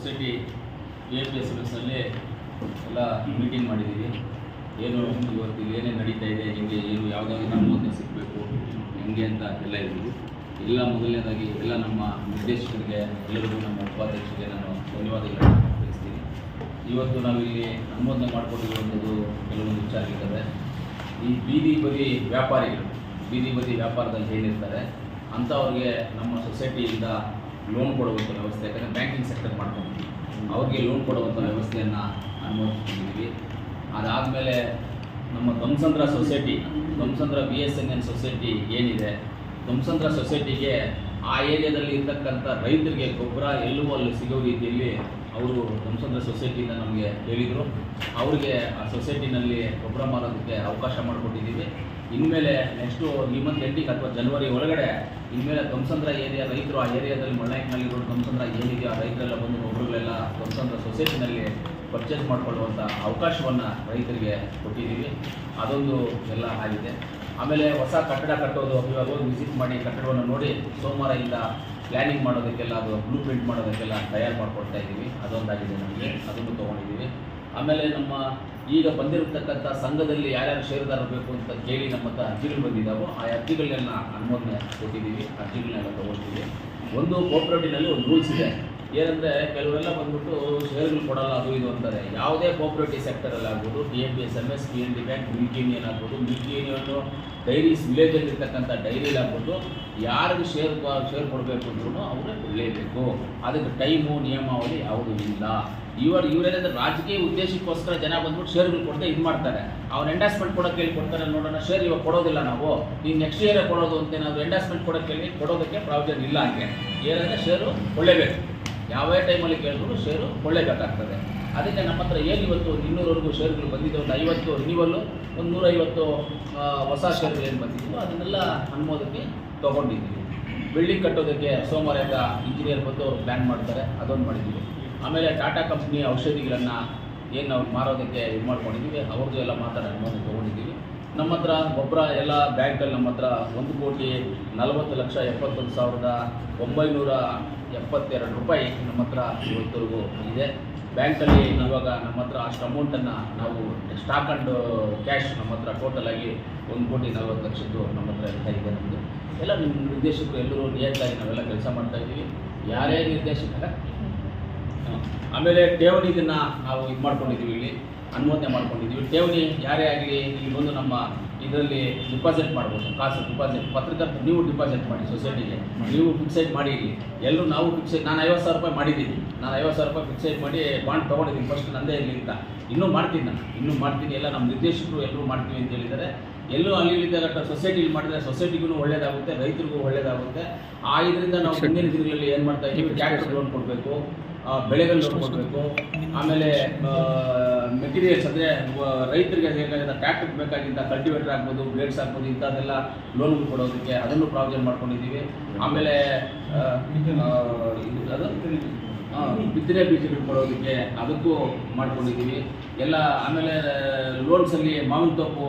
Society A P S ಎಸ್ನಲ್ಲಿ ಎಲ್ಲ meeting ಮಾಡಿದ್ದೀವಿ. ಏನು ಇವತ್ತು ಏನೇನು ನಡೀತಾ ಇದೆ, ಹೆಂಗೆ, ಏನು, ಯಾವುದಾದ್ರು ಅನುಮೋದನೆ ಸಿಗಬೇಕು, ಹೆಂಗೆ ಅಂತ ಎಲ್ಲ ಇದ್ದೀವಿ. ಎಲ್ಲ ಮೊದಲನೇದಾಗಿ ಎಲ್ಲ ನಮ್ಮ ನಿರ್ದೇಶಕರಿಗೆ, ಎಲ್ಲರಿಗೂ ನಮ್ಮ ಉಪಾಧ್ಯಕ್ಷರಿಗೆ ನಾನು ಧನ್ಯವಾದಗಳನ್ನು ತಿಳಿಸ್ತೀನಿ. ಇವತ್ತು ನಾವಿಲ್ಲಿ ಅನುಮೋದನೆ ಮಾಡಿಕೊಂಡಿರುವಂಥದ್ದು ಕೆಲವೊಂದು ವಿಚಾರಗಳಿದ್ದಾವೆ. ಈ ಬೀದಿ ಬದಿ ವ್ಯಾಪಾರಿಗಳು, ಬೀದಿ ಬದಿ ವ್ಯಾಪಾರದಲ್ಲಿ ಏನಿರ್ತಾರೆ, ಅಂಥವ್ರಿಗೆ ನಮ್ಮ ಸೊಸೈಟಿಯಿಂದ ಲೋನ್ ಕೊಡುವಂಥ ವ್ಯವಸ್ಥೆ, ಯಾಕಂದರೆ ಬ್ಯಾಂಕಿಂಗ್ ಸೆಕ್ಟರ್ ಮಾಡ್ಕೊಂಡಿದ್ವಿ ಅವ್ರಿಗೆ ಲೋನ್ ಕೊಡುವಂಥ ವ್ಯವಸ್ಥೆಯನ್ನು ಅನುಮೋದಿಸ್ಕೊಂಡಿದ್ದೀವಿ ಅದಾದಮೇಲೆ ನಮ್ಮ Dhwamsandra society Dhwamsandra B S N N society ಏನಿದೆ ಧ್ವಂಸಂದ್ರ ಸೊಸೈಟಿಗೆ ಆ ಏರಿಯಾದಲ್ಲಿ ಇರ್ತಕ್ಕಂಥ ರೈತರಿಗೆ ಗೊಬ್ಬರ ಎಲ್ಲೂ ಅಲ್ಲಿ ಸಿಗೋ ರೀತಿಯಲ್ಲಿ ಅವರು ಧ್ವಂಸಂದ್ರ ಸೊಸೈಟಿಯಿಂದ ನಮಗೆ ಹೇಳಿದರು. ಅವರಿಗೆ ಆ ಸೊಸೈಟಿನಲ್ಲಿ ಗೊಬ್ಬರ ಮಾರೋದಕ್ಕೆ ಅವಕಾಶ ಮಾಡಿಕೊಟ್ಟಿದ್ದೀವಿ ಇನ್ಮೇಲೆ ನೆಕ್ಸ್ಟು ಈ ಮಂತ್ ಎಂಟಿಗೆ ಅಥವಾ ಜನವರಿ ಒಳಗಡೆ, ಇನ್ಮೇಲೆ ಧ್ವಂಸಂದ್ರ ಏರಿಯಾ ರೈತರು ಆ ಏರಿಯಾದಲ್ಲಿ ಮಳ್ಳಾಯಕ್ನಲ್ಲಿ ರೋಡ್ ಧ್ವಂಸಂದ್ರ ಏನಿದೆಯೋ ಆ ರೈತರೆಲ್ಲ ಬಂದು ಒಬ್ಬರುಗಳೆಲ್ಲ ಧ್ವಂಸಂದ್ರ ಸೊಸೈಟಿನಲ್ಲಿ ಪರ್ಚೇಸ್ ಮಾಡಿಕೊಳ್ಳುವಂಥ ಅವಕಾಶವನ್ನು ರೈತರಿಗೆ ಕೊಟ್ಟಿದ್ದೀವಿ. ಅದೊಂದು ಎಲ್ಲ ಆಗಿದೆ. ಆಮೇಲೆ ಹೊಸ ಕಟ್ಟಡ ಕಟ್ಟೋದು ಇವಾಗ ಹೋಗಿ ವಿಸಿಟ್ ಮಾಡಿ ಕಟ್ಟಡವನ್ನು ನೋಡಿ ಸೋಮವಾರದಿಂದ ಪ್ಲ್ಯಾನಿಂಗ್ ಮಾಡೋದಕ್ಕೆಲ್ಲ ಅದು ಬ್ಲೂ ಪ್ರಿಂಟ್ ಮಾಡೋದಕ್ಕೆಲ್ಲ ತಯಾರು ಮಾಡಿಕೊಡ್ತಾ ಇದ್ದೀವಿ ಅದೊಂದಾಗಿದೆ ನಮಗೆ. ಅದನ್ನು ತೊಗೊಂಡಿದ್ದೀವಿ. ಆಮೇಲೆ ನಮ್ಮ ಈಗ ಬಂದಿರತಕ್ಕಂಥ ಸಂಘದಲ್ಲಿ ಯಾರ್ಯಾರು ಷೇರುದಾರರು ಬೇಕು ಅಂತ ಕೇಳಿ ನಮ್ಮ ಹತ್ರ ಅರ್ಜಿಗಳು ಬಂದಿದ್ದಾವೋ ಆ ಅರ್ಜಿಗಳನ್ನೆಲ್ಲ ಅನುಮೋದನೆ ಕೊಟ್ಟಿದ್ದೀವಿ, ಅರ್ಜಿಗಳನ್ನೆಲ್ಲ ತೊಗೊಳ್ತೀವಿ ಒಂದು ಕೋಪರೇಟಿವ್ನಲ್ಲಿ ಒಂದು ರೂಲ್ಸ್ ಇದೆ. ಏನಂದರೆ ಕೆಲವರೆಲ್ಲ ಬಂದ್ಬಿಟ್ಟು ಷೇರುಗಳು ಕೊಡಲ್ಲ, ಅದು ಇದು ಅಂತಾರೆ. ಯಾವುದೇ ಕೋಪರೇಟಿವ್ ಸೆಕ್ಟರಲ್ಲಿ ಆಗ್ಬೋದು D M B S M S P N D bank milky union ಆಗ್ಬೋದು ಮಿಲ್ಕಿ ಯೂನಿಯನ್ನು ಡೈರೀಸ್ ವಿಲೇಜಲ್ಲಿ ಇರ್ತಕ್ಕಂಥ ಡೈರಿಲಿ ಆಗ್ಬೋದು, ಯಾರಿಗೂ ಶೇರ್ ಶೇರ್ ಕೊಡಬೇಕು ಅಂದ್ರೂ ಅವರೇ ಕೊಡಲೇಬೇಕು. ಅದಕ್ಕೆ ಟೈಮು, ನಿಯಮಾವಳಿ ಯಾವುದೂ ಇಲ್ಲ. ಇವರು, ಇವರೇನಂದ್ರೆ ರಾಜಕೀಯ ಉದ್ದೇಶಕ್ಕೋಸ್ಕರ ಜನ ಬಂದ್ಬಿಟ್ಟು ಶೇರ್ಗಳು ಕೊಡದೆ ಇದು ಮಾಡ್ತಾರೆ. ಅವ್ರು ಎಂಡಾಸ್ಮೆಂಟ್ ಕೊಡೋಕೆ ಹೇಳಿ ಕೊಡ್ತಾರೆ, ನೋಡೋಣ ಶೇರ್ ಇವಾಗ ಕೊಡೋದಿಲ್ಲ ನಾವು. ಈಗ ನೆಕ್ಸ್ಟ್ ಇಯರೇ ಕೊಡೋದು ಅಂತ ಏನಾದ್ರು ಎಂಡಾಸ್ಮೆಂಟ್ ಕೊಡೋಕೆ ಹೇಳಿ, ಕೊಡೋದಕ್ಕೆ ಪ್ರಾವಿಷನ್ ಇಲ್ಲ ಹಂಗೆ. ಏನಂದರೆ ಶೇರು ಕೊಳ್ಳೇಬೇಕು ಯಾವ ಟೈಮಲ್ಲಿ ಕೇಳಿದ್ರು ಶೇರು ಕೊಳ್ಳೇಬೇಕಾಗ್ತದೆ ಅದಕ್ಕೆ ನಮ್ಮ ಹತ್ರ ಏನು ಇವತ್ತು ಇನ್ನೂರವರೆಗೂ ಶೇರ್ಗಳು ಬಂದಿದೆ? ಒಂದು ಐವತ್ತು ರಿನಿವಲ್ಲು ಒಂದು ನೂರೈವತ್ತು ಹೊಸ ಷೇರುಗಳು ಏನು ಬಂದಿದ್ದು ಅದನ್ನೆಲ್ಲ ಅನುಮೋದಕ್ಕೆ ತೊಗೊಂಡಿದ್ದೀವಿ. ಬಿಲ್ಡಿಂಗ್ ಕಟ್ಟೋದಕ್ಕೆ ಸೋಮವಾರದಿಂದ ಇಂಜಿನಿಯರ್ ಬಂದು ಅವ್ರು ಪ್ಲ್ಯಾನ್ ಮಾಡ್ತಾರೆ, ಅದೊಂದು ಮಾಡಿದ್ದೀವಿ. ಆಮೇಲೆ ಟಾಟಾ ಕಂಪ್ನಿಯ ಔಷಧಿಗಳನ್ನು ಏನು ನಾವು ಮಾರೋದಕ್ಕೆ ಇದು ಮಾಡ್ಕೊಂಡಿದ್ದೀವಿ, ಅವ್ರದ್ದು ಎಲ್ಲ ಮಾತಾಡಿ ಅನುಮೋದನೆ ತೊಗೊಂಡಿದ್ದೀವಿ. ನಮ್ಮ ಹತ್ರ ಗೊಬ್ಬರ ಎಲ್ಲ ಬ್ಯಾಂಕಲ್ಲಿ ನಮ್ಮ ಹತ್ರ ಒಂದು ಕೋಟಿ ನಲವತ್ತು ಲಕ್ಷ ಎಪ್ಪತ್ತೊಂದು ಸಾವಿರದ ಒಂಬೈನೂರ ಎಪ್ಪತ್ತೆರಡು ರೂಪಾಯಿ ನಮ್ಮ ಹತ್ರ ಇವತ್ತರೆಗೂ ಇದೆ. ಬ್ಯಾಂಕಲ್ಲಿ ಇವಾಗ ನಮ್ಮ ಹತ್ರ ಅಷ್ಟು ಅಮೌಂಟನ್ನು ನಾವು ಸ್ಟಾಕ್ ಆ್ಯಂಡ್ ಕ್ಯಾಶ್ ನಮ್ಮ ಹತ್ರ ಟೋಟಲ್ ಆಗಿ ಒಂದು ಕೋಟಿ ನಲವತ್ತು ಲಕ್ಷದ್ದು ನಮ್ಮ ಹತ್ರ ಎಲ್ಲ ಇದೆ ನಮ್ಮದು ಎಲ್ಲ ನಿಮ್ಮ ನಿರ್ದೇಶಕರು ಎಲ್ಲರೂ ನಿಯತ್ತಾಗಿ ನಾವೆಲ್ಲ ಕೆಲಸ ಮಾಡ್ತಾ ಇದ್ದೀವಿ. ಯಾರೇ ನಿರ್ದೇಶಕರ ಆಮೇಲೆ ಠೇವಣಿದನ್ನು ನಾವು ಇದು ಮಾಡ್ಕೊಂಡಿದ್ದೀವಿ ಇಲ್ಲಿ ಅನುಮೋದನೆ ಮಾಡ್ಕೊಂಡಿದ್ದೀವಿ. ಠೇವಣಿ ಯಾರೇ ಆಗಲಿ ಇಲ್ಲಿ ಬಂದು ನಮ್ಮ ಇದರಲ್ಲಿ ಡಿಪಾಸಿಟ್ ಮಾಡ್ಬೋದು. ಕಾಸು ಡಿಪಾಸಿಟ್ ಪತ್ರಕರ್ತರು ನೀವು ಡಿಪಾಸಿಟ್ ಮಾಡಿ ಸೊಸೈಟಿಗೆ ನೀವು ಫಿಕ್ಸೈಡ್ ಮಾಡಿ ಇಲ್ಲಿ. ಎಲ್ಲರೂ ನಾವು ಫಿಕ್ಸೈಡ್ ನಾನು ಐವತ್ತು ಸಾವಿರ ರೂಪಾಯಿ ಮಾಡಿದ್ದೀನಿ. ನಾನು ಐವತ್ತು ಸಾವಿರ ರೂಪಾಯಿ ಫಿಕ್ಸೈಡ್ ಮಾಡಿ ಬಾಂಡ್ ತೊಗೊಂಡಿದ್ದೀನಿ. ಫಸ್ಟ್ ನಂದೇ ಇಲ್ಲಿಂದ ಅಂತ. ಇನ್ನೂ ಮಾಡ್ತೀನಿ ನಾನು. ಇನ್ನೂ ಮಾಡ್ತೀನಿ. ಎಲ್ಲ ನಮ್ಮ ನಿರ್ದೇಶಕರು ಎಲ್ಲರೂ ಮಾಡ್ತೀವಿ ಅಂತ ಹೇಳಿದರೆ ಎಲ್ಲೂ ಅಲ್ಲಿ ಇಲ್ಲಿದ್ದಾಗ ಸೊಸೈಟಿಲಿ ಮಾಡಿದ್ರೆ ಸೊಸೈಟಿಗೂ ಒಳ್ಳೇದಾಗುತ್ತೆ ರೈತರಿಗೂ ಒಳ್ಳೇದಾಗುತ್ತೆ. ಆ ಇದರಿಂದ ನಾವು ಮುಂದಿನ ದಿನಗಳಲ್ಲಿ ಏನು ಮಾಡ್ತಾ ಇದ್ದೀವಿ? ಟ್ಯಾಕ್ಟರ್ ಲೋನ್ ಕೊಡಬೇಕು. ಬೆಳೆಗಳು ನೋಡ್ಕೊಳ್ಬೇಕು. ಆಮೇಲೆ ಮೆಟೀರಿಯಲ್ಸ್ ಅಂದರೆ ರೈತರಿಗೆ ಬೇಕಾಗಿದ್ದ ಟ್ಯಾಕ್ಟರ್ ಬೇಕಾಗಿದ್ದ ಕಲ್ಟಿವೇಟರ್ ಆಗ್ಬೋದು ಬ್ಲೇಡ್ಸ್ ಆಗ್ಬೋದು ಇಂಥದ್ದೆಲ್ಲ ಲೋನ್ಗಳು ಕೊಡೋದಕ್ಕೆ ಅದನ್ನು ಪ್ರಾವಿಷನ್ ಮಾಡ್ಕೊಂಡಿದ್ದೀವಿ. ಆಮೇಲೆ ಇದು ಅದು? ಆ, ಬಿತ್ತನೆ ಬೀಜಗಳು ಕೊಡೋದಕ್ಕೆ ಅದಕ್ಕೂ ಮಾಡ್ಕೊಂಡಿದ್ದೀವಿ. ಎಲ್ಲ ಆಮೇಲೆ ಲೋನ್ಸಲ್ಲಿ ಮಾವಿನ ತೋಪು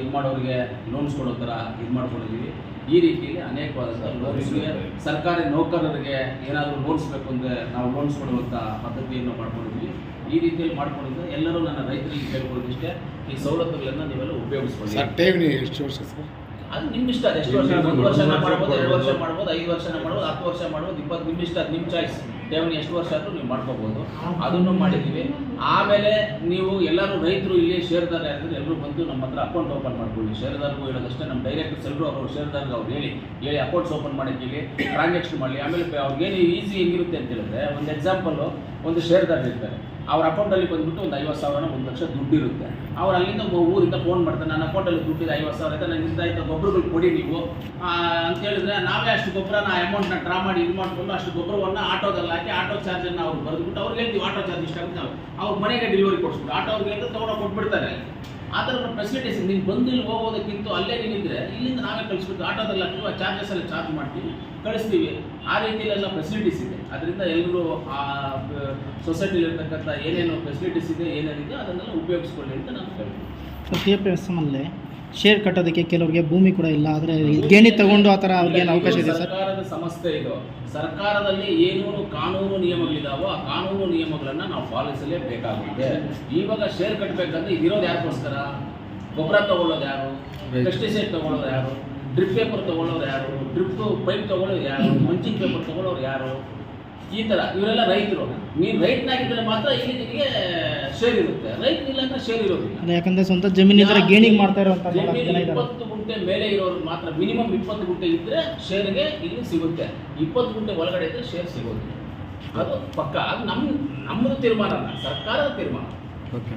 ಇದು ಮಾಡೋರಿಗೆ ಲೋನ್ಸ್ ಕೊಡೋ ಥರ ಇದು ಮಾಡ್ಕೊಂಡಿದ್ದೀವಿ. ಈ ರೀತಿಯಲ್ಲಿ ಅನೇಕವಾದ ಲೋನ್ಸ್ಗೆ ಸರ್ಕಾರಿ ನೌಕರರಿಗೆ ಏನಾದರೂ ಲೋನ್ಸ್ ಬೇಕು ಅಂದರೆ ನಾವು ಲೋನ್ಸ್ ಕೊಡುವಂಥ ಪದ್ಧತಿಯನ್ನು ಮಾಡ್ಕೊಂಡಿದ್ವಿ ಈ ರೀತಿಯಲ್ಲಿ ಮಾಡ್ಕೊಂಡಿದ್ದು ಎಲ್ಲರೂ ನನ್ನ ರೈತರಿಗೆ ಕೇಳ್ಕೊಳ್ಳೋದಿಷ್ಟೇ ಈ ಸವಲತ್ತುಗಳನ್ನು ನೀವೆಲ್ಲ ಉಪಯೋಗಿಸ್ಕೊಳ್ಳಿ. ಸರ್ ಠೇವಣಿ ಎಷ್ಟು ವರ್ಷ ಸರ್? ಅದು ನಿಮ್ಮ ಇಷ್ಟ ಅದು ಎಷ್ಟು ವರ್ಷ ಒಂದು ವರ್ಷನ ಮಾಡ್ಬೋದು ಎರಡು ವರ್ಷ ಮಾಡ್ಬೋದು ಐದು ವರ್ಷ ಮಾಡ್ಬೋದು ಹತ್ತು ವರ್ಷ ಮಾಡ್ಬೋದು ಇಪ್ಪತ್ತು ನಿಮ್ಮ ಇಷ್ಟ ಅದು ನಿಮ್ಮ ಚಾಯ್ಸ್ ಠೇವಣಿ ಎಷ್ಟು ವರ್ಷ ಆದರೂ ನೀವು ಮಾಡ್ಕೋಬೋದು. ಅದನ್ನು ಮಾಡಿದ್ದೀವಿ. ಆಮೇಲೆ ನೀವು ಎಲ್ಲರೂ ರೈತರು ಇಲ್ಲಿ ಶೇರ್ದಾರ ಯಾರಿದ್ರೆ ಎಲ್ಲರೂ ಬಂದು ನಮ್ಮ ಹತ್ರ ಅಕೌಂಟ್ ಓಪನ್ ಮಾಡ್ಕೊಳ್ಳಿ. ಶೇರ್ದಾರ್ಗೂ ಹೇಳೋದಷ್ಟೇ ನಮ್ಮ ಡೈರೆಕ್ಟರ್ಸ್ ಎಲ್ಲರೂ ಅವರು ಶೇರ್ದಾರ್ಗೆ ಅವ್ರು ಹೇಳಿ ಹೇಳಿ ಅಕೌಂಟ್ಸ್ ಓಪನ್ ಮಾಡಕ್ಕೆ ಟ್ರಾನ್ಸಾಕ್ಷನ್ ಮಾಡಲಿ. ಆಮೇಲೆ ಅವ್ರಿಗೇನು ಈಸಿ ಹೆಂಗಿರುತ್ತೆ ಅಂತ ಹೇಳಿದ್ರೆ ಒಂದು ಎಕ್ಸಾಂಪಲ್ಲು ಒಂದು ಶೇರ್ದಾರ್ ಇರ್ತಾರೆ. ಅವ್ರ ಅಕೌಂಟಲ್ಲಿ ಬಂದ್ಬಿಟ್ಟು ಒಂದು ಐವತ್ತು ಸಾವಿರ ಒಂದು ಲಕ್ಷ ದುಡ್ಡು ಇರುತ್ತೆ. ಅವ್ರು ಅಲ್ಲಿಂದ ಊರಿಂದ ಫೋನ್ ಮಾಡ್ತಾರೆ, ನನ್ನ ಅಕೌಂಟಲ್ಲಿ ದುಡ್ಡಿದೆ, ಐವತ್ತು ಸಾವಿರ ಆಯ್ತಾ ನನಗೆ ಆಯ್ತಾ, ಗೊಬ್ಬರಗಳು ಕೊಡಿ ನೀವು. ಅಂತ ಹೇಳಿದ್ರೆ ನಾವೇ ಅಷ್ಟು ಗೊಬ್ಬರನ ಅಮೌಂಟ್ನ ಡ್ರಾ ಮಾಡಿ ಇದು ಮಾಡಿಕೊಂಡು ಅಷ್ಟು ಗೊಬ್ಬರವನ್ನು ಆಟೋದಲ್ಲಿ ಹಾಕಿ ಆಟೋ ಚಾರ್ಜನ್ನು ಅವ್ರು ಬರೆದ್ಬಿಟ್ಟು ಅವ್ರಿಗೆ ಹೇಳ್ತೀವಿ ಆಟೋ ಚಾರ್ಜ್ ಇಷ್ಟ ಆಗುತ್ತೆ ಅವ್ರ ಮನೆಗೆ ಡೆಲಿವರಿ ಕೊಡಿಸ್ಬಿಟ್ಟು ಆಟೋ ಅವ್ರಿಗೆ ತೊಗೊಂಡೋಗಿ ಕೊಟ್ಬಿಡ್ತಾರೆ. ಆ ಥರ ಫೆಸಿಲಿಟೀಸ್ ನೀನು ಬಂದು ಇಲ್ಲಿ ಹೋಗೋದಕ್ಕಿಂತ ಅಲ್ಲೇ ನೀನಿದ್ರೆ ಇಲ್ಲಿಂದ ನಾವೇ ಕಳಿಸ್ಬಿಟ್ಟು ಆಟೋದಲ್ಲಿ ಅಥವಾ ಚಾರ್ಜಸ್ ಎಲ್ಲ ಚಾರ್ಜ್ ಮಾಡ್ತೀವಿ ಕಳಿಸ್ತೀವಿ. ಆ ರೀತಿಯಲ್ಲೆಲ್ಲ ಫೆಸಿಲಿಟೀಸ್ ಇದೆ. ಅದರಿಂದ ಎಲ್ಲರೂ ಆ ಸೊಸೈಟಿಲಿ ಇರ್ತಕ್ಕಂಥ ಏನೇನು ಫೆಸಿಲಿಟೀಸ್ ಇದೆ ಏನೇನಿದೆ ಅದನ್ನೆಲ್ಲ ಉಪಯೋಗಿಸ್ಕೊಳ್ಳಿ ಅಂತ ನಾನು ಹೇಳ್ತೀನಿ. ಟಿ ಪಿ ಎಸ್ ಶೇರ್ ಕಟ್ಟೋದಕ್ಕೆ ಕೆಲವರಿಗೆ ಭೂಮಿ ಕೂಡ ಇಲ್ಲ. ಆದರೆ ಗೇಣಿ ತಗೊಂಡು ಆ ಥರ ಅವ್ರಿಗೆ ಏನು ಅವಕಾಶ ಇದೆ ಸರ್? ಸರ್ಕಾರದ ಸಮಸ್ಯೆ ಇದು. ಸರ್ಕಾರದಲ್ಲಿ ಏನೇನು ಕಾನೂನು ನಿಯಮಗಳಿದಾವೋ ಆ ಕಾನೂನು ನಿಯಮಗಳನ್ನು ನಾವು ಪಾಲಿಸಲೇಬೇಕಾಗುತ್ತೆ ಇವಾಗ ಶೇರ್ ಕಟ್ಟಬೇಕಂದ್ರೆ ಇದಿರೋದು ಯಾರಿಗೋಸ್ಕರ? ಗೊಬ್ಬರ ತಗೊಳ್ಳೋದು ಯಾರು. ಪೆಸ್ಟಿಸೈಡ್ ತಗೊಳ್ಳೋದು ಯಾರು? ಡ್ರಿಪ್ ಪೇಪರ್ ತಗೊಳ್ಳೋರು ಯಾರು? ಡ್ರಿಪ್ ಪೈಪ್ ತಗೊಳ್ಳೋರು ಯಾರು? ಮಂಚಿಂಗ್ ಪೇಪರ್ ತಗೊಳ್ಳೋರು ಯಾರು? ಈ ಥರ ಇವರೆಲ್ಲ ರೈತರು. ನೀನು ರೈತನಾಗಿದ್ದರೆ ಮಾತ್ರ ಇಲ್ಲಿ ನಿಮಗೆ ಶೇರ್ ಇರುತ್ತೆ. ರೈತನಿಲ್ಲ ಅಂದ್ರೆ ಶೇರ್ ಇರೋದಿಲ್ಲ. ಯಾಕಂದ್ರೆ ಸ್ವಂತ ಜಮೀನ್ ಇದ್ರೆ ಗೇಣಿಂಗ್ ಮಾಡ್ತಾ ಇರುವಂತ ಇದ್ದಾರೆ. ಇಪ್ಪತ್ತು ಗುಂಟೆ ಮೇಲೆ ಇರೋರು ಮಾತ್ರ ಮಿನಿಮಮ್ ಇಪ್ಪತ್ತು ಗುಂಟೆ ಇದ್ರೆ ಶೇರ್ಗೆ ಇಲ್ಲಿ ಸಿಗುತ್ತೆ. ಇಪ್ಪತ್ತು ಗುಂಟೆ ಒಳಗಡೆ ಇದ್ದರೆ ಶೇರ್ ಸಿಗೋದಿಲ್ಲ. ಅದು ಪಕ್ಕ. ಅದು ನಮ್ಮ ನಮ್ಮದು ತೀರ್ಮಾನ ಅಲ್ಲ ಸರ್ಕಾರದ ತೀರ್ಮಾನ. ಓಕೆ